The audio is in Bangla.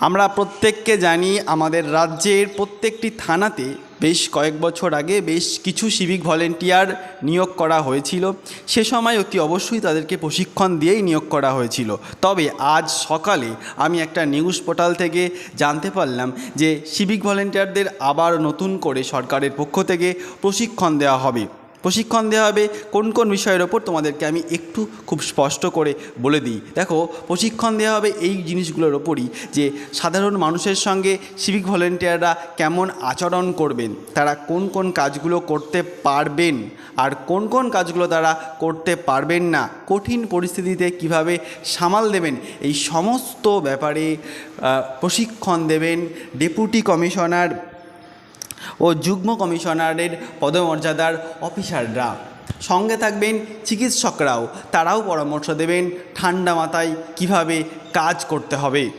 আমরা প্রত্যেককে জানি আমাদের রাজ্যের প্রত্যেকটি থানাতে বেশ কয়েক বছর আগে বেশ কিছু সিভিক ভলেন্টিয়ার নিয়োগ করা হয়েছিল। সে সময় অতি অবশ্যই তাদেরকে প্রশিক্ষণ দিয়েই নিয়োগ করা হয়েছিল। তবে আজ সকালে আমি একটা নিউজ পোর্টাল থেকে জানতে পারলাম যে সিভিক ভলেন্টিয়ারদের আবার নতুন করে সরকারের পক্ষ থেকে প্রশিক্ষণ দেওয়া হবে। প্রশিক্ষণ দেওয়া হবে। কোন কোন বিষয়ের ওপর তোমাদেরকে আমি একটু খুব স্পষ্ট করে বলে দিই। দেখো, প্রশিক্ষণ দেওয়া হবে এই জিনিসগুলোর ওপরই যে সাধারণ মানুষের সঙ্গে সিভিক ভলেন্টিয়াররা কেমন আচরণ করবেন, তারা কোন কোন কাজগুলো করতে পারবেন আর কোন কোন কাজগুলো তারা করতে পারবেন না, কঠিন পরিস্থিতিতে কীভাবে সামাল দেবেন, এই সমস্ত ব্যাপারে প্রশিক্ষণ দেবেন ডেপুটি কমিশনার ও যুগ্ম কমিশনারের পদমর্যাদার অফিসাররা। সঙ্গে থাকবেন চিকিৎসকরাও। তারাও পরামর্শ দেবেন ঠান্ডা মাথায় কীভাবে কাজ করতে হবে।